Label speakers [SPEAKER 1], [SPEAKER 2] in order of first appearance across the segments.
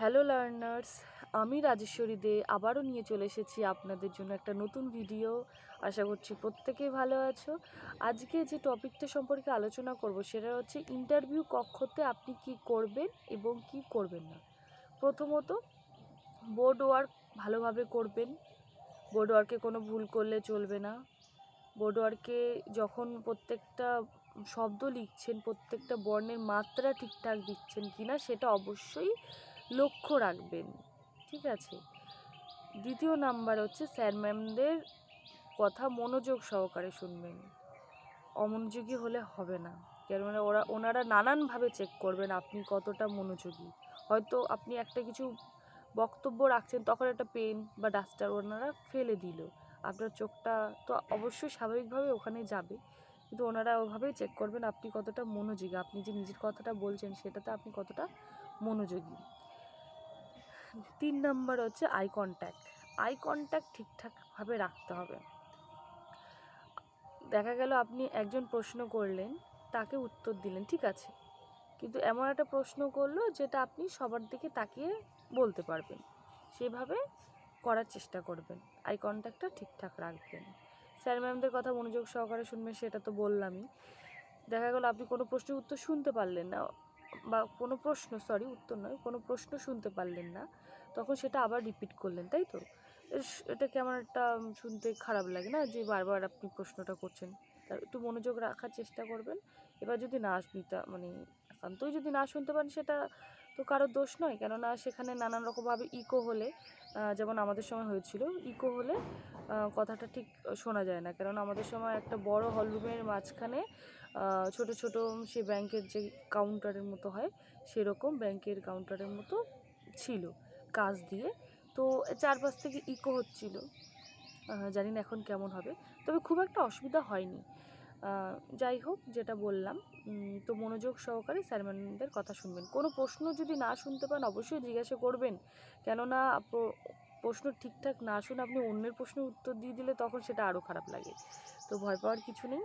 [SPEAKER 1] Hello learners আমি রাজেশ্বরী দে আবারও নিয়ে চলে এসেছি আপনাদের জন্য একটা নতুন ভিডিও আশা করছি প্রত্যেকেই ভালো আছো। আজকে যে টপিকটা সম্পর্কে আলোচনা করব, সেটা হচ্ছে ইন্টারভিউ কক্ষতে আপনি কি করবেন এবং কি করবেন না? প্রথমত বোর্ড ওয়ার্ক ভালোভাবে করবেন। বোর্ড ওয়ার্কে কোনো ভুল করলে চলবে না। বোর্ড ওয়ার্কে যখন প্রত্যেকটা শব্দ লিখছেন, প্রত্যেকটা বর্ণের মাত্রা ঠিকঠাক দিচ্ছেন কিনা, সেটা অবশ্যই লক্ষ্য রাখবেন, ঠিক আছে? দ্বিতীয় নাম্বার হচ্ছে স্যার ম্যামদের কথা মনোযোগ সহকারে শুনবেন। অমনোযোগী হলে হবে না। কেননা ওরা, ওনারা নানানভাবে চেক করবেন আপনি কতটা মনোযোগী। হয়তো আপনি একটা কিছু বক্তব্য রাখছেন, তখন একটা পেন বা ডাস্টার ওনারা ফেলে দিল। আপনার চোখটা তো অবশ্যই স্বাভাবিকভাবে ওখানে যাবে। কিন্তু ওনারা ওভাবেই চেক করবেন আপনি কতটা মনোযোগী। আপনি যে নিজের কথাটা বলছেন, সেটাতে আপনি কতটা মনোযোগী। তিন নাম্বার হচ্ছে আই কন্ট্যাক্ট আই কন্ট্যাক্ট ঠিকঠাকভাবে রাখতে হবে। দেখা গেল আপনি একজন প্রশ্ন করলেন, তাকে উত্তর দিলেন, ঠিক আছে? কিন্তু এমন একটা প্রশ্ন করল যেটা আপনি সবার দিকে তাকিয়ে বলতে পারবেন। সেভাবে করার চেষ্টা করবেন। আই কন্ট্যাক্টটা ঠিকঠাক রাখবেন। স্যার ম্যামদের কথা মনোযোগ সহকারে শুনবেন, সেটা তো বললামই। দেখা গেল আপনি কোনো প্রশ্নের উত্তর শুনতে পারলেন না। বা কোনো প্রশ্ন সরি উত্তর নয়, কোনো প্রশ্ন শুনতে পারলেন না। তখন সেটা আবার রিপিট করলেন, তাই তো? এটা কেমন একটা শুনতে খারাপ লাগে না যে বারবার আপনি প্রশ্নটা করছেন? তার একটু মনোযোগ রাখার চেষ্টা করবেন। এবার যদি না নিতে মানে একান্তই যদি না শুনতে পারেন সেটা তো কারোর দোষ নয়। কেননা সেখানে নানান রকমভাবে ইকো হলে যেমন আমাদের সময় হয়েছিল ইকো হলে কথাটা ঠিক শোনা যায় না। কেননা আমাদের সময় একটা বড় হলরুমের মাঝখানে ছোট ছোট সে ব্যাংকের যে কাউন্টারের মতো হয়, সেরকম ব্যাংকের কাউন্টারের মতো ছিল কাজ দিয়ে। তো চারপাশ থেকে ইকো হচ্ছিল। জানি না এখন কেমন হবে। তবে খুব একটা অসুবিধা হয়নি। যাই হোক, যেটা বললাম তো মনোযোগ সহকারে স্যার ম্যামদের কথা শুনবেন। কোনো প্রশ্ন যদি না শুনতে পান, অবশ্যই জিজ্ঞাসা করবেন। কেননা প্রশ্ন ঠিকঠাক না শুনে আপনি অন্যের প্রশ্নের উত্তর দিয়ে দিলে তখন সেটা আরও খারাপ লাগে। তো ভয় পাওয়ার কিছু নেই।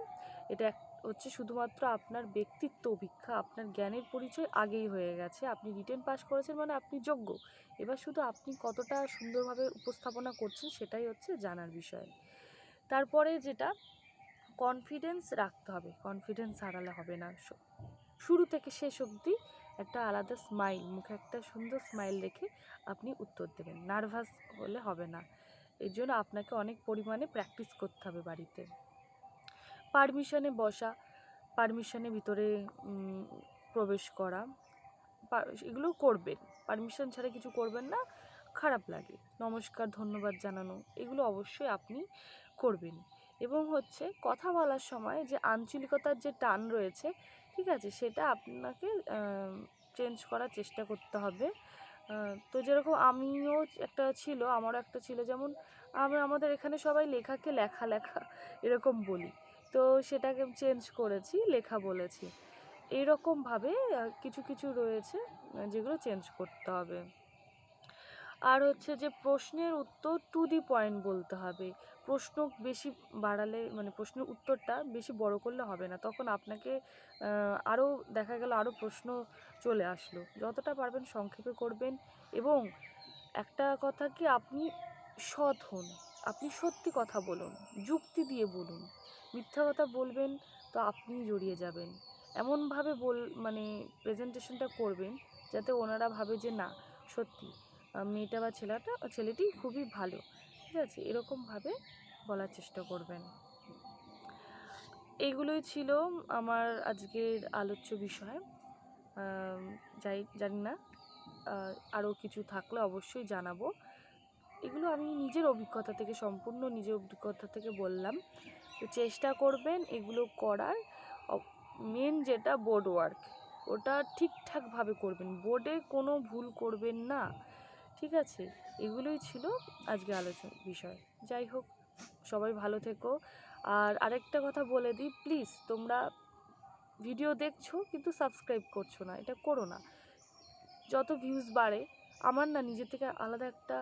[SPEAKER 1] এটা হচ্ছে শুধুমাত্র আপনার ব্যক্তিত্ব অভিজ্ঞা আপনার জ্ঞানের পরিচয় আগেই হয়ে গেছে। আপনি রিটেন পাস করেছেন মানে আপনি যোগ্য। এবার শুধু আপনি কতটা সুন্দরভাবে উপস্থাপনা করছেন সেটাই হচ্ছে জানার বিষয়। তারপরে যেটা কনফিডেন্স রাখতে হবে কনফিডেন্স হারালে হবে না। শুরু থেকে শেষ অবধি একটা আলাদা স্মাইল মুখে একটা সুন্দর স্মাইল রেখে আপনি উত্তর দেবেন। নার্ভাস হলে হবে না। এর জন্য আপনাকে অনেক পরিমাণে প্র্যাকটিস করতে হবে বাড়িতে। পারমিশনে বসা পারমিশনে ভিতরে প্রবেশ করা এগুলো করবেন। পারমিশন ছাড়া কিছু করবেন না, খারাপ লাগে। নমস্কার, ধন্যবাদ জানানো, এগুলো অবশ্যই আপনি করবেন। এবং হচ্ছে কথা বলার সময় যে আঞ্চলিকতার যে টান রয়েছে, ঠিক আছে? সেটা আপনাকে চেঞ্জ করার চেষ্টা করতে হবে। তো যেরকম আমিও একটা ছিল, আমারও একটা ছিল। যেমন আমরা আমাদের এখানে সবাই লেখাকে লেখা লেখা এরকম বলি। তো সেটাকে চেঞ্জ করেছি, লেখা বলেছি। এইরকমভাবে কিছু কিছু রয়েছে যেগুলো চেঞ্জ করতে হবে। আর হচ্ছে যে প্রশ্নের উত্তর টু দি পয়েন্ট বলতে হবে। প্রশ্ন বেশি বাড়ালে মানে প্রশ্নের উত্তরটা বেশি বড় করলে হবে না। তখন আপনাকে আরও দেখা গেল আরও প্রশ্ন চলে আসলো। যতটা পারবেন সংক্ষেপে করবেন এবং একটা কথা কি, আপনি সৎ হন। আপনি সত্যি কথা বলুন, যুক্তি দিয়ে বলুন। মিথ্যা কথা বলবেন তো আপনি জড়িয়ে যাবেন। এমনভাবে বল মানে প্রেজেন্টেশনটা করবেন যাতে ওনারা ভাবে যে না, সত্যি। মেয়েটা বা ছেলেটা, ছেলেটি খুবই ভালো। ঠিক আছে? এরকমভাবে বলার চেষ্টা করবেন। এইগুলোই ছিল আমার আজকের আলোচ্য বিষয়। যাই, জানি না আরও কিছু থাকলে অবশ্যই জানাব। এগুলো আমি নিজের অভিজ্ঞতা থেকে, সম্পূর্ণ নিজের অভিজ্ঞতা থেকে বললাম। তো চেষ্টা করবেন এগুলো করার। মেন যেটা বোর্ড ওয়ার্ক ওটা ঠিকঠাকভাবে করবেন। বোর্ডে কোনো ভুল করবেন না। ঠিক আছে, এগুলোই ছিল আজকে আলোচনা বিষয়। যাই হোক, সবাই ভালো থেকো। আর আরেকটা কথা বলে দিই প্লিজ তোমরা ভিডিও দেখছ কিন্তু সাবস্ক্রাইব করছ না, এটা করো না। যত ভিউজ বাড়ে, আমার না নিজের থেকে আলাদা একটা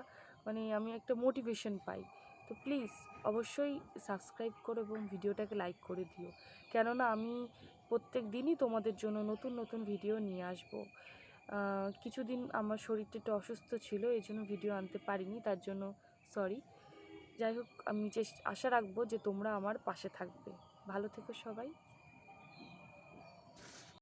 [SPEAKER 1] মানে আমি একটা মোটিভেশন পাই। তো প্লিজ অবশ্যই সাবস্ক্রাইব করো এবং ভিডিওটাকে লাইক করে দিও। কেননা আমি প্রত্যেক দিনই তোমাদের জন্য নতুন নতুন ভিডিও নিয়ে আসব। কিছুদিন আমার শরীরটা একটু অসুস্থ ছিল, এই জন্য ভিডিও আনতে পারিনি, তার জন্য সরি যাই হোক, আমি চেষ্টা আশা রাখব যে তোমরা আমার পাশে থাকবে। ভালো থেকো সবাই।